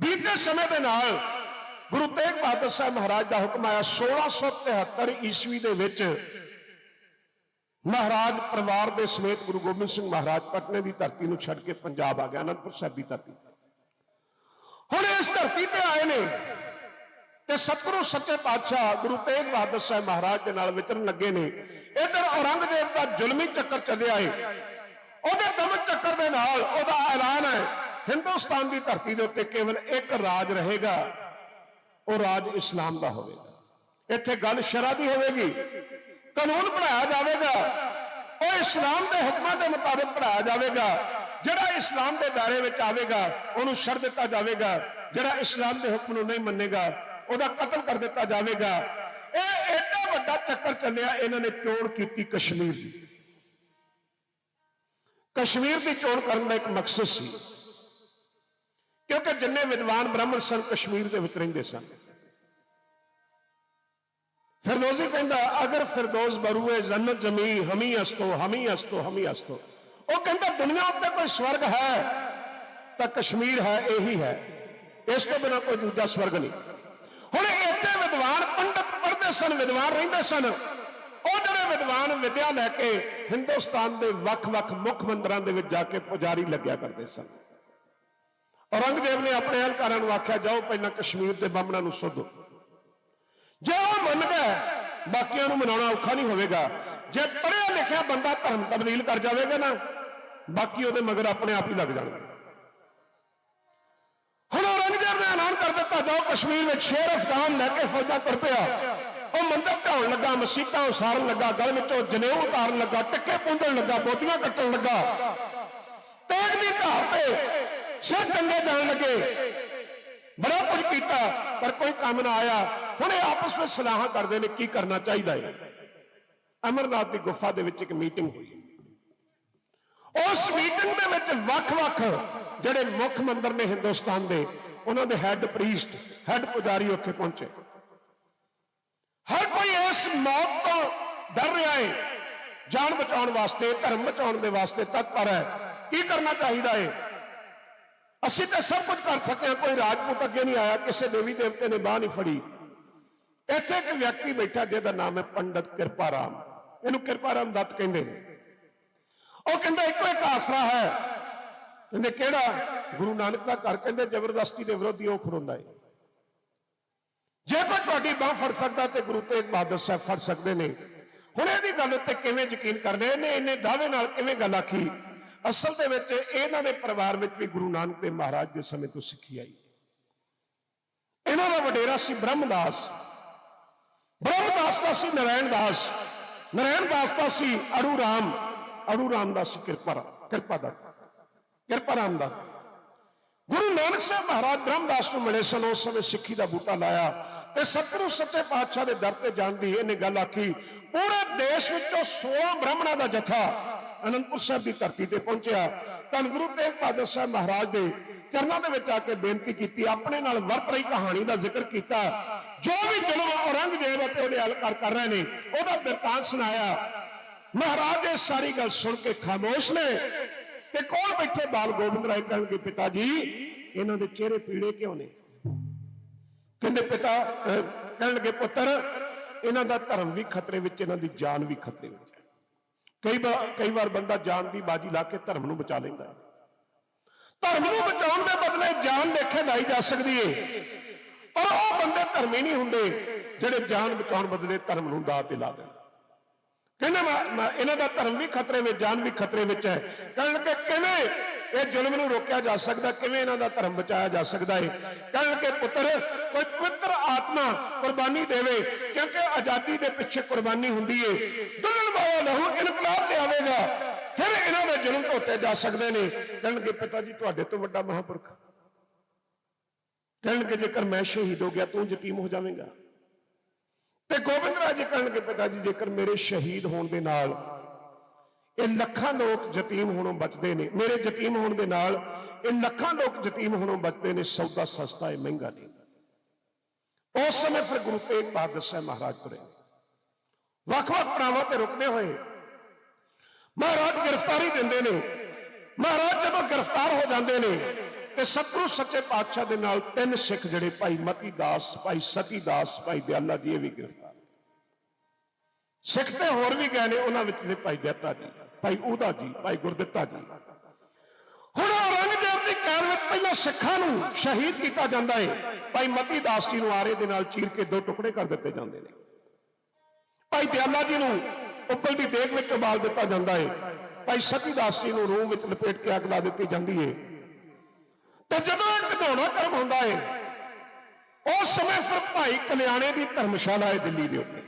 ਬੀਤੇ ਸਮੇਂ ਦੇ ਨਾਲ ਗੁਰੂ ਤੇਗ ਬਹਾਦਰ ਸਾਹਿਬ ਮਹਾਰਾਜ ਦਾ ਹੁਕਮ ਆਇਆ 1673 ਈਸਵੀ ਦੇ ਵਿੱਚ ਮਹਾਰਾਜ ਪਰਿਵਾਰ ਦੇ ਸਮੇਤ ਗੁਰੂ ਗੋਬਿੰਦ ਸਿੰਘ ਮਹਾਰਾਜ ਪਟਨੇ ਦੀ ਧਰਤੀ ਨੂੰ ਛੱਡ ਕੇ ਪੰਜਾਬ ਆ ਗਿਆ ਅਨੰਦਪੁਰ ਸਾਹਿਬ ਦੀ ਧਰਤੀ ਹੁਣ ਇਸ ਧਰਤੀ ਤੇ ਆਏ ਨੇ ਤੇ ਸਤਿਗੁਰੂ ਸੱਚੇ ਪਾਤਸ਼ਾਹ ਗੁਰੂ ਤੇਗ ਬਹਾਦਰ ਸਾਹਿਬ ਮਹਾਰਾਜ ਦੇ ਨਾਲ ਵਿਚਰਨ ਲੱਗੇ ਨੇ। ਇਧਰ ਔਰੰਗਜ਼ੇਬ ਦਾ ਜ਼ੁਲਮੀ ਚੱਕਰ ਚੱਲਿਆ ਏ। ਉਹਦੇ ਦਮਨ ਚੱਕਰ ਦੇ ਨਾਲ ਉਹਦਾ ਐਲਾਨ ਹੈ, ਹਿੰਦੁਸਤਾਨ ਦੀ ਧਰਤੀ ਦੇ ਉੱਤੇ ਕੇਵਲ ਇੱਕ ਰਾਜ ਰਹੇਗਾ, ਉਹ ਰਾਜ ਇਸਲਾਮ ਦਾ ਹੋਵੇਗਾ। ਇੱਥੇ ਗੱਲ ਸ਼ਰਾ ਦੀ ਹੋਵੇਗੀ, ਕਾਨੂੰਨ ਪੜਾਇਆ ਜਾਵੇਗਾ, ਉਹ ਇਸਲਾਮ ਦੇ ਹੁਕਮਾਂ ਦੇ ਮੁਤਾਬਕ ਪੜਾਇਆ ਜਾਵੇਗਾ। ਜਿਹੜਾ ਇਸਲਾਮ ਦੇ ਦਾਇਰੇ ਵਿੱਚ ਆਵੇਗਾ, ਉਹਨੂੰ ਛੱਡ ਦਿੱਤਾ ਜਾਵੇਗਾ। ਜਿਹੜਾ ਇਸਲਾਮ ਦੇ ਹੁਕਮ ਨੂੰ ਨਹੀਂ ਮੰਨੇਗਾ, ਉਹਦਾ ਕਤਲ ਕਰ ਦਿੱਤਾ ਜਾਵੇਗਾ। ਇਹ ਐਡਾ ਵੱਡਾ ਚੱਕਰ ਚੱਲਿਆ, ਇਹਨਾਂ ਨੇ ਚੋਣ ਕੀਤੀ ਕਸ਼ਮੀਰ ਦੀ। ਕਸ਼ਮੀਰ ਦੀ ਚੋਣ ਕਰਨ ਦਾ ਇੱਕ ਮਕਸਦ ਸੀ। ਕਿਉਂਕਿ ਜਿੰਨੇ ਵਿਦਵਾਨ ਬ੍ਰਾਹਮਣ ਸਨ, ਕਸ਼ਮੀਰ ਦੇ ਵਿੱਚ ਰਹਿੰਦੇ ਸਨ। ਫਿਰਦੌਸੀ ਕਹਿੰਦਾ, ਅਗਰ ਫਿਰਦੌਸ ਬਰੂਏ ਜੰਨਤ ਜਮੀ ਹਮੀ ਅਸਤੋ ਹਮੀ ਅਸਤੋ ਹਮੀ ਅਸਤੋ। ਉਹ ਕਹਿੰਦਾ ਦੁਨੀਆ ਉੱਤੇ ਕੋਈ ਸਵਰਗ ਹੈ, ਤਾਂ ਕਸ਼ਮੀਰ ਹੈ, ਇਹੀ ਹੈ। ਇਸ ਤੋਂ ਬਿਨਾ ਕੋਈ ਦੂਜਾ ਸਵਰਗ ਨਹੀਂ। ਹੁਣ ਇੱਥੇ ਵਿਦਵਾਨ ਪੰਡਤ ਪੜ੍ਹਦੇ ਸਨ, ਵਿਦਵਾਨ ਰਹਿੰਦੇ ਸਨ। ਉਹ ਜਿਹੜੇ ਵਿਦਵਾਨ ਵਿਦਿਆ ਲੈ ਕੇ ਹਿੰਦੁਸਤਾਨ ਦੇ ਵੱਖ-ਵੱਖ ਮੁੱਖ ਮੰਦਰਾਂ ਦੇ ਵਿੱਚ ਜਾ ਕੇ ਪੁਜਾਰੀ ਲੱਗਿਆ ਕਰਦੇ ਸਨ। ਔਰੰਗਜ਼ੇਬ ਨੇ ਆਪਣੇ ਅਹਲਕਾਰਾਂ ਨੂੰ ਆਖਿਆ, ਜਾਓ ਪਹਿਲਾਂ ਕਸ਼ਮੀਰ ਦੇ ਬਾਹਮਣਾਂ ਨੂੰ ਸੋਧੋ। ਜੇ ਉਹ ਮੰਨ ਗਏ ਬਾਕੀਆਂ ਨੂੰ ਮਨਾਉਣਾ ਔਖਾ ਨਹੀਂ ਹੋਵੇਗਾ ਜੇ ਪੜ੍ਹਿਆ ਲਿਖਿਆ ਬੰਦਾ ਧਰਮ ਤਬਦੀਲ ਕਰ ਜਾਵੇਗਾ ਨਾ, ਬਾਕੀ ਉਹਦੇ ਮਗਰ ਆਪਣੇ ਆਪ ਹੀ ਲੱਗ ਜਾਣਗੇ। ਹੁਣ ਔਰੰਗਜ਼ੇਬ ਨੇ ਐਲਾਨ ਕਰ ਦਿੱਤਾ, ਜਾਓ ਕਸ਼ਮੀਰ ਵਿੱਚ ਸ਼ੇਰ ਅਫਗਾਨ ਲੈ ਕੇ ਫੌਜਾਂ ਤੁਰ ਪਿਆ। ਉਹ ਮੰਦਰ ਢਾਉਣ ਲੱਗਾ, ਮਸੀਤਾਂ ਉਸਾਰਨ ਲੱਗਾ, ਗਲ ਵਿੱਚੋਂ ਜਨੇਊ ਉਤਾਰਨ ਲੱਗਾ, ਟਿੱਕੇ ਪੁੰਦਣ ਲੱਗਾ, ਬੋਤੀਆਂ ਕੱਟਣ ਲੱਗਾ। ਤੇਗ ਦੀ ਧਾਰ ਤੇ ਸਿਰ ਟੰਗੇ ਜਾਣ ਲੱਗੇ। ਬੜਾ ਕੁਝ ਕੀਤਾ, ਪਰ ਕੋਈ ਕੰਮ ਨਾ ਆਇਆ। ਹੁਣ ਇਹ ਆਪਸ ਵਿੱਚ ਸਲਾਹਾਂ ਕਰਦੇ ਨੇ, ਕੀ ਕਰਨਾ ਚਾਹੀਦਾ ਹੈ? ਅਮਰਨਾਥ ਦੀ ਗੁਫਾ ਦੇ ਵਿੱਚ ਇੱਕ ਮੀਟਿੰਗ ਹੋਈ। ਉਸ ਮੀਟਿੰਗ ਦੇ ਵਿੱਚ ਵੱਖ-ਵੱਖ ਜਿਹੜੇ ਮੁੱਖ ਮੰਦਰ ਨੇ ਹਿੰਦੁਸਤਾਨ ਦੇ, ਉਹਨਾਂ ਦੇ ਹੈੱਡ ਪ੍ਰੀਸਟ ਹੈੱਡ ਪੁਜਾਰੀ ਉੱਥੇ ਪਹੁੰਚੇ। ਹਰ ਕੋਈ ਇਸ ਮੌਤ ਤੋਂ ਡਰ ਰਿਹਾ ਹੈ ਜਾਨ ਬਚਾਉਣ ਵਾਸਤੇ, ਧਰਮ ਬਚਾਉਣ ਦੇ ਵਾਸਤੇ ਤਤਪਰ ਹੈ। ਕੀ ਕਰਨਾ ਚਾਹੀਦਾ ਹੈ ਅਸੀਂ ਤਾਂ ਸਭ ਕੁਝ ਕਰ ਸਕਦੇ ਹਾਂ, ਕੋਈ ਰਾਜਪੂਤ ਅੱਗੇ ਨਹੀਂ ਆਇਆ, ਕਿਸੇ ਦੇਵੀ ਦੇਵਤੇ ਨੇ ਬਾਹ ਨਹੀਂ ਫੜੀ। ਇੱਥੇ ਇੱਕ ਵਿਅਕਤੀ ਬੈਠਾ, ਜਿਹਦਾ ਨਾਮ ਹੈ ਪੰਡਤ ਕਿਰਪਾਰਾਮ। ਇਹਨੂੰ ਕਿਰਪਾ ਰਾਮ ਦੱਤ ਕਹਿੰਦੇ ਨੇ। ਉਹ ਕਹਿੰਦਾ, ਇੱਕੋ ਇੱਕ ਆਸਰਾ ਹੈ। ਕਹਿੰਦੇ, ਕਿਹੜਾ? ਗੁਰੂ ਨਾਨਕ ਦਾ ਘਰ ਕਹਿੰਦੇ, ਜ਼ਬਰਦਸਤੀ ਦੇ ਵਿਰੋਧੀ ਉਹ ਖੜੋਂਦਾ ਹੈ ਜੇ ਕੋਈ ਤੁਹਾਡੀ ਬਾਹ ਫੜ ਸਕਦਾ ਤੇ ਗੁਰੂ ਤੇਗ ਬਹਾਦਰ ਸਾਹਿਬ ਫੜ ਸਕਦੇ ਨੇ। ਹੁਣ ਇਹਦੀ ਗੱਲ ਉੱਤੇ ਕਿਵੇਂ ਯਕੀਨ ਕਰਦੇ? ਇਹਨੇ ਇੰਨੇ ਦਾਅਵੇ ਨਾਲ ਕਿਵੇਂ ਗੱਲ ਆਖੀ? ਅਸਲ ਦੇ ਵਿੱਚ ਇਹਨਾਂ ਦੇ ਪਰਿਵਾਰ ਵਿੱਚ ਵੀ ਗੁਰੂ ਨਾਨਕ ਦੇਵ ਮਹਾਰਾਜ ਦੇ ਸਮੇਂ ਤੋਂ ਸਿੱਖੀ ਆਈ। ਇਹਨਾਂ ਦਾ ਵਡੇਰਾ ਸੀ ਬ੍ਰਹਮਦਾਸ। ਬ੍ਰਹਮਦਾਸ ਦਾ ਸੀ ਨਾਰਾਇਣ ਦਾਸ। ਨਰਾਇਣ ਦਾਸ ਦਾ ਸੀ, ਅੜੂ ਰਾਮ ਅੜੂ ਰਾਮ ਦਾ ਸੀ ਕਿਰਪਾ ਕਿਰਪਾ ਦਾ, ਕਿਰਪਾ ਰਾਮ ਦਾ। ਗੁਰੂ ਨਾਨਕ ਸਾਹਿਬ ਮਹਾਰਾਜ ਬ੍ਰਹਮਦਾਸ ਨੂੰ ਮਿਲੇ ਸਨ, ਉਸ ਸਮੇਂ ਸਿੱਖੀ ਦਾ ਬੂਟਾ ਲਾਇਆ ਤੇ ਸਤਿਗੁਰੂ ਸੱਚੇ ਪਾਤਸ਼ਾਹ ਦੇ ਦਰ ਤੇ ਜਾਂਦੀ ਇਹਨੇ ਗੱਲ ਆਖੀ, ਪੂਰੇ ਦੇਸ਼ ਵਿੱਚੋਂ 16 ਬ੍ਰਾਹਮਣਾਂ ਦਾ ਜਥਾ ਅਨੰਦਪੁਰ ਸਾਹਿਬ ਦੀ ਧਰਤੀ ਤੇ ਪਹੁੰਚਿਆ। ਧੰਨ ਗੁਰੂ ਤੇਗ ਬਹਾਦਰ ਸਾਹਿਬ ਮਹਾਰਾਜ ਦੇ ਚਰਨਾਂ ਦੇ ਵਿੱਚ ਆ ਕੇ ਬੇਨਤੀ ਕੀਤੀ, ਆਪਣੇ ਨਾਲ ਵਰਤ ਰਹੀ ਕਹਾਣੀ ਦਾ ਜ਼ਿਕਰ ਕੀਤਾ। ਜੋ ਵੀ ਜ਼ੁਲਮ ਔਰੰਗਜ਼ੇਬ ਅਤੇ ਉਹਦੇ ਹਲਕਾਰ ਕਰ ਰਹੇ ਨੇ, ਉਹਦਾ ਬਿਰਤਾਂਤ ਸੁਣਾਇਆ। ਮਹਾਰਾਜ, ਇਹ ਸਾਰੀ ਗੱਲ ਸੁਣ ਕੇ ਖਾਮੋਸ਼ ਨੇ ਤੇ ਕੋਲ ਬੈਠੇ ਬਾਲ ਗੋਬਿੰਦ ਰਾਏ ਕਹਿਣਗੇ, ਪਿਤਾ ਜੀ, ਇਹਨਾਂ ਦੇ ਚਿਹਰੇ ਪੀੜੇ ਕਿਉਂ ਨੇ? ਕਹਿੰਦੇ ਪਿਤਾ ਕਹਿਣਗੇ, ਪੁੱਤਰ, ਇਹਨਾਂ ਦਾ ਧਰਮ ਵੀ ਖਤਰੇ ਵਿੱਚ, ਇਹਨਾਂ ਦੀ ਜਾਨ ਵੀ ਖਤਰੇ ਵਿੱਚ ਹੈ। ਕਈ ਵਾਰ ਕਈ ਵਾਰ ਬੰਦਾ ਜਾਨ ਦੀ ਬਾਜੀ ਲਾ ਕੇ ਧਰਮ ਨੂੰ ਬਚਾ ਲੈਂਦਾ ਹੈ। ਧਰਮ ਨੂੰ ਬਚਾਉਣ ਦੇ ਬਦਲੇ ਜਾਨ ਲੇਖੇ ਲਾਈ ਜਾ ਸਕਦੀ ਏ। ਪਰ ਉਹ ਬੰਦੇ ਧਰਮੀ ਨਹੀਂ ਹੁੰਦੇ ਜਿਹੜੇ ਜਾਨ ਬਚਾਉਣ ਬਦਲੇ ਧਰਮ ਨੂੰ ਦਾਅ ਤੇ ਲਾ ਦੇਣ। ਕਹਿੰਦੇ ਇਹਨਾਂ ਦਾ ਧਰਮ ਵੀ ਖਤਰੇ ਵਿੱਚ, ਜਾਨ ਵੀ ਖਤਰੇ ਵਿੱਚ ਹੈ। ਕਹਿਣ ਕਿ ਕਿਵੇਂ ਇਹ ਜ਼ੁਲਮ ਨੂੰ ਰੋਕਿਆ ਜਾ ਸਕਦਾ, ਕਿਵੇਂ ਇਹਨਾਂ ਦਾ ਧਰਮ ਬਚਾਇਆ ਜਾ ਸਕਦਾ ਹੈ ਕਹਿਣ ਕਿ ਪੁੱਤਰ, ਕੋਈ ਪਵਿੱਤਰ ਆਤਮਾ ਕੁਰਬਾਨੀ ਦੇਵੇ, ਕਿਉਂਕਿ ਆਜ਼ਾਦੀ ਦੇ ਪਿੱਛੇ ਕੁਰਬਾਨੀ ਹੁੰਦੀ ਏ। ਦੁਲਨ ਵਾਲਾ ਲਹੂ ਇਨਕਲਾਬ ਲਿਆਵੇਗਾ ਫਿਰ ਇਹਨਾਂ ਦੇ ਜ਼ੁਲਮ ਧੋਤੇ ਜਾ ਸਕਦੇ ਨੇ ਕਹਿਣ ਲੱਗੇ ਪਿਤਾ ਜੀ ਤੁਹਾਡੇ ਤੋਂ ਵੱਡਾ ਮਹਾਂਪੁਰਖ ਕਹਿਣ ਲੱਗੇ ਜੇਕਰ ਮੈਂ ਸ਼ਹੀਦ ਹੋ ਗਿਆ ਤੂੰ ਯਤੀਮ ਹੋ ਜਾਵੇਂਗਾ ਤੇ ਗੋਬਿੰਦ ਰਾਜ ਜੀ ਕਹਿਣਗੇ ਪਿਤਾ ਜੀ ਜੇਕਰ ਮੇਰੇ ਸ਼ਹੀਦ ਹੋਣ ਦੇ ਨਾਲ ਇਹ ਲੱਖਾਂ ਲੋਕ ਯਤੀਮ ਹੋਣੋਂ ਬਚਦੇ ਨੇ ਮੇਰੇ ਯਤੀਮ ਹੋਣ ਦੇ ਨਾਲ ਇਹ ਲੱਖਾਂ ਲੋਕ ਯਤੀਮ ਹੋਣੋਂ ਬਚਦੇ ਨੇ ਸੌਦਾ ਸਸਤਾ ਹੈ ਮਹਿੰਗਾ ਨਹੀਂ ਉਸ ਸਮੇਂ ਫਿਰ ਗੁਰੂ ਤੇਗ ਬਹਾਦਰ ਸਾਹਿਬ ਮਹਾਰਾਜ ਤੁਰੇ ਵੱਖ-ਵੱਖ ਪੜਾਵਾਂ ਤੇ ਰੁਕਦੇ ਹੋਏ ਮਹਾਰਾਜ ਗ੍ਰਿਫਤਾਰੀ ਦਿੰਦੇ ਨੇ। ਮਹਾਰਾਜ ਜਦੋਂ ਗ੍ਰਿਫਤਾਰ ਹੋ ਜਾਂਦੇ ਨੇ, ਤੇ ਸਤਿਗੁਰੂ ਸੱਚੇ ਪਾਤਸ਼ਾਹ ਦੇ ਨਾਲ ਤਿੰਨ ਸਿੱਖ ਜਿਹੜੇ ਭਾਈ ਮਤੀ ਦਾਸ, ਭਾਈ ਸਤੀ ਦਾਸ, ਭਾਈ ਦਿਆਲਾ ਜੀ ਇਹ ਵੀ ਗ੍ਰਿਫਤਾਰ। ਸਿੱਖ ਤੇ ਹੋਰ ਵੀ ਗਏ ਨੇ, ਉਹਨਾਂ ਵਿੱਚ ਨੇ ਭਾਈ ਦਿੱਤਾ ਜੀ, ਭਾਈ ਉਹਦਾ ਜੀ, ਭਾਈ ਗੁਰਦਿੱਤਾ ਜੀ। ਹੁਣ ਔਰੰਗਜ਼ੇਬ ਦੀ ਕਾਲ ਵਿੱਚ ਪਹਿਲਾਂ ਸਿੱਖਾਂ ਨੂੰ ਸ਼ਹੀਦ ਕੀਤਾ ਜਾਂਦਾ ਹੈ ਭਾਈ ਮਤੀ ਦਾਸ ਜੀ ਨੂੰ ਆਰੇ ਦੇ ਨਾਲ ਚੀਰ ਕੇ ਦੋ ਟੁਕੜੇ ਕਰ ਦਿੱਤੇ ਜਾਂਦੇ ਨੇ। ਭਾਈ ਦਿਆਲਾ ਜੀ ਨੂੰ ਉੱਪਰ ਦੀ ਦੇਗ ਵਿੱਚ ਉਬਾਲ ਦਿੱਤਾ ਜਾਂਦਾ ਹੈ ਭਾਈ ਸਤੀ ਦਾਸ ਜੀ ਨੂੰ ਰੂਹ ਵਿੱਚ ਲਪੇਟ ਕੇ ਅੱਗ ਲਾ ਦਿੱਤੀ ਜਾਂਦੀ ਹੈ ਤੇ ਜਦੋਂ ਇਹ ਘਡਾਉਣਾ ਕਰਮ ਹੁੰਦਾ ਹੈ ਉਸ ਸਮੇਂ ਫਿਰ ਭਾਈ ਕਲਿਆਣੇ ਦੀ ਧਰਮਸ਼ਾਲਾ ਹੈ ਦਿੱਲੀ ਦੇ ਉੱਤੇ।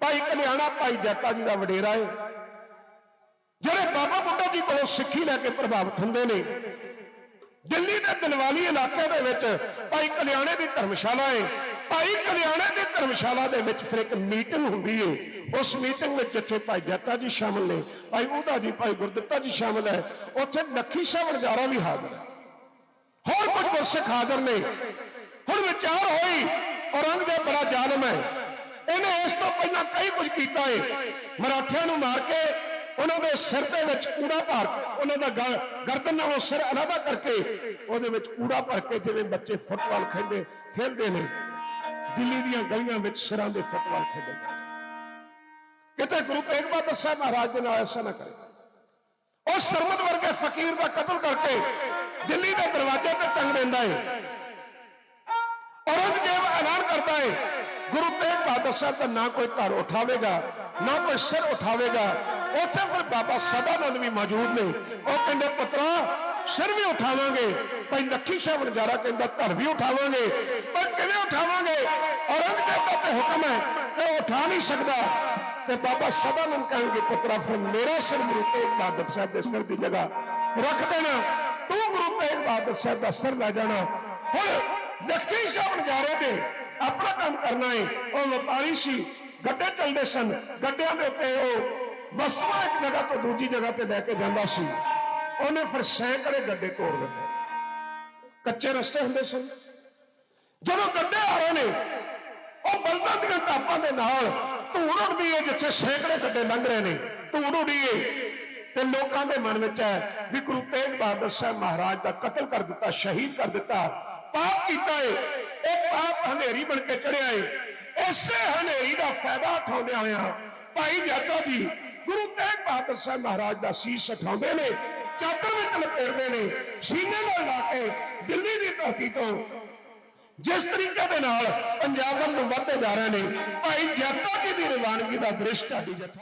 ਭਾਈ ਕਲਿਆਣਾ, ਭਾਈ ਜੱਟਾ ਜੀ ਦਾ ਵਡੇਰਾ ਹੈ ਜਿਹੜੇ ਬਾਬਾ ਬੁੱਢਾ ਜੀ ਕੋਲੋਂ ਸਿੱਖੀ ਲੈ ਕੇ ਪ੍ਰਭਾਵਿਤ ਹੁੰਦੇ ਨੇ, ਦਿੱਲੀ ਦੇ ਦਿਲਵਾਲੀ ਇਲਾਕੇ ਦੇ ਵਿੱਚ ਭਾਈ ਕਲਿਆਣੇ ਦੀ ਧਰਮਸ਼ਾਲਾ ਹੈ ਭਾਈ ਕਲਿਆਣੇ ਦੇ ਧਰਮਸ਼ਾਲਾ ਦੇ ਵਿੱਚ ਫਿਰ ਇੱਕ ਮੀਟਿੰਗ ਹੁੰਦੀ ਹੈ ਉਸ ਮੀਟਿੰਗ ਵਿੱਚ ਜਿੱਥੇ ਭਾਈ ਜੱਟਾ ਜੀ ਸ਼ਾਮਲ ਨੇ, ਭਾਈ ਉਹਦਾ ਜੀ, ਭਾਈ ਗੁਰਦਿੱਤਾ ਜੀ ਸ਼ਾਮਲ ਹੈ, ਉੱਥੇ ਲੱਖੀ ਸਾਹਿਬ ਨਜ਼ਾਰਾ ਵੀ ਹਾਜ਼ਰ ਹੈ। ਹੋਰ ਕੁਝ ਗੁਰਸਿੱਖ ਹਾਜ਼ਰ ਨੇ। ਹੁਣ ਵਿਚਾਰ ਹੋਈ, ਔਰੰਗਜ਼ੇਬ ਬੜਾ ਜ਼ਾਲਮ ਹੈ। ਇਹਨੇ ਇਸ ਤੋਂ ਪਹਿਲਾਂ ਕਈ ਕੁਝ ਕੀਤਾ ਹੈ ਮਰਾਠਿਆਂ ਨੂੰ ਮਾਰ ਕੇ ਉਹਨਾਂ ਦੇ ਸਿਰ ਦੇ ਵਿੱਚ ਕੂੜਾ ਭਰ ਕੇ, ਉਹਨਾਂ ਦਾ ਗਰਦਨ ਨਾਲੋਂ ਸਿਰ ਅਲੱਗਾ ਕਰਕੇ ਉਹਦੇ ਵਿੱਚ ਕੂੜਾ ਭਰ ਕੇ ਜਿਵੇਂ ਬੱਚੇ ਫੁੱਟਬਾਲ ਖੇਡਦੇ ਖੇਡਦੇ ਨੇ। ਦਿੱਲੀ ਦੀਆਂ ਗਲੀਆਂ ਵਿੱਚ ਸਿਰਾਂ ਦੇ ਫੁੱਟਬਾਲ ਖੇਡੇ ਕਿਤੇ ਗੁਰੂ ਤੇਗ ਬਹਾਦਰ ਸਾਹਿਬ ਮਹਾਰਾਜ ਦੇ ਨਾਲ ਐਸਾ ਨਾ ਕਰੇ। ਉਹ ਸਰਮਤ ਵਰਗੇ ਫਕੀਰ ਦਾ ਕਤਲ ਕਰਕੇ ਦਿੱਲੀ ਦੇ ਦਰਵਾਜ਼ੇ ਤੇ ਟੰਗ ਦਿੰਦਾ ਹੈ ਔਰੰਗਜ਼ੇਬ ਐਲਾਨ ਕਰਦਾ ਹੈ ਗੁਰੂ ਤੇਗ ਬਹਾਦਰ ਸਾਹਿਬ ਦਾ ਨਾ ਕੋਈ ਘਰ ਉਠਾਵੇਗਾ, ਨਾ ਕੋਈ ਸਿਰ ਉਠਾਵੇਗਾ। ਉੱਥੇ ਫਿਰ ਬਾਬਾ ਸਦਾਨੰਦ ਵੀ ਮੌਜੂਦ ਨੇ। ਉਹ ਕਹਿੰਦੇ, ਪੁੱਤਰਾ ਸਿਰ ਵੀ ਉਠਾਵਾਂਗੇ। ਭਾਈ ਲੱਖੀ ਸਾਹਿਬ ਨਜ਼ਾਰਾ ਕਹਿੰਦਾ ਧੜ ਵੀ ਉਠਾਵਾਂਗੇ। ਪਰ ਕਿਵੇਂ ਉਠਾਵਾਂਗੇ? ਔਰੰਗਜ਼ੇਬ ਦਾ ਤੇ ਹੁਕਮ ਹੈ ਕਿ ਉਠਾ ਨਹੀਂ ਸਕਦਾ। ਤੇ ਬਾਬਾ ਸਦਾਨੰਦ ਕਹਿਣਗੇ ਪੁੱਤਰਾ, ਫਿਰ ਮੇਰਾ ਸਿਰ ਗੁਰੂ ਤੇਗ ਬਹਾਦਰ ਸਾਹਿਬ ਦੇ ਸਿਰ ਦੀ ਜਗ੍ਹਾ ਰੱਖ ਦੇਣਾ। ਤੂੰ ਗੁਰੂ ਤੇਗ ਬਹਾਦਰ ਸਾਹਿਬ ਦਾ ਸਿਰ ਲੈ ਜਾਣਾ। ਹੁਣ ਲੱਖੀ ਸਾਹਿਬ ਨਜ਼ਾਰੇ ਦੇ ਆਪਣਾ ਕੰਮ ਕਰਨਾ ਹੈ ਉਹ ਵਪਾਰੀ ਸੀ, ਗੱਡੇ ਚੱਲਦੇ ਸਨ। ਗੱਡਿਆਂ ਦੇ ਉੱਤੇ ਉਹ ਵਸਤੂਆਂ ਇੱਕ ਜਗ੍ਹਾ ਤੋਂ ਦੂਜੀ ਜਗ੍ਹਾ ਤੇ ਲੈ ਕੇ ਜਾਂਦਾ ਸੀ। ਉਹਨੇ ਫਿਰ ਸੈਂਕੜੇ ਗੱਡੇ ਤੋੜ ਦਿੱਤੇ। ਕੱਚੇ ਰਸਤੇ ਹੁੰਦੇ ਸਨ। ਜਦੋਂ ਗੱਡੇ ਆ ਰਹੇ ਨੇ, ਉਹ ਬਲਦਾਂ ਦੀਆਂ ਟਾਪਾਂ ਦੇ ਨਾਲ ਧੂੜ ਉੱਡਦੀ ਹੈ ਜਿੱਥੇ ਸੈਂਕੜੇ ਗੱਡੇ ਲੰਘ ਰਹੇ ਨੇ। ਧੂੜ ਉੱਡੀ ਹੈ ਤੇ ਲੋਕਾਂ ਦੇ ਮਨ ਵਿੱਚ ਹੈ ਵੀ ਗੁਰੂ ਤੇਗ ਬਹਾਦਰ ਸਾਹਿਬ ਮਹਾਰਾਜ ਦਾ ਕਤਲ ਕਰ ਦਿੱਤਾ, ਸ਼ਹੀਦ ਕਰ ਦਿੱਤਾ, ਪਾਪ ਕੀਤਾ ਏ। ਇਹ ਪਾਪ ਹਨੇਰੀ ਬਣ ਕੇ ਚੜਿਆ ਏ। ਇਸੇ ਹਨੇਰੀ ਦਾ ਫਾਇਦਾ ਉਠਾਉਂਦੇ ਹੋਇਆ ਭਾਈ ਜਾਤਾ ਜੀ ਗੁਰੂ ਤੇਗ ਬਹਾਦਰ ਸਾਹਿਬ ਮਹਾਰਾਜ ਦਾ ਸੀਸ ਉਠਾਉਂਦੇ ਨੇ। ਚਾਦਰ ਵਿੱਚ ਲਪੇਟਦੇ ਨੇ, ਸੀਨੇ ਨਾਲ ਲਾ ਕੇ ਦਿੱਲੀ ਦੀ ਧਰਤੀ ਤੋਂ। ਜਿਸ ਤਰੀਕੇ ਦੇ ਨਾਲ ਪੰਜਾਬ ਵੱਲ ਨੂੰ ਵੱਧਦੇ ਜਾ ਰਹੇ ਨੇ, ਭਾਈ ਜਾਤਾ ਜੀ ਦੀ ਰਵਾਨਗੀ ਦਾ ਦ੍ਰਿਸ਼ ਢਾਡੀ ਜਥਾ।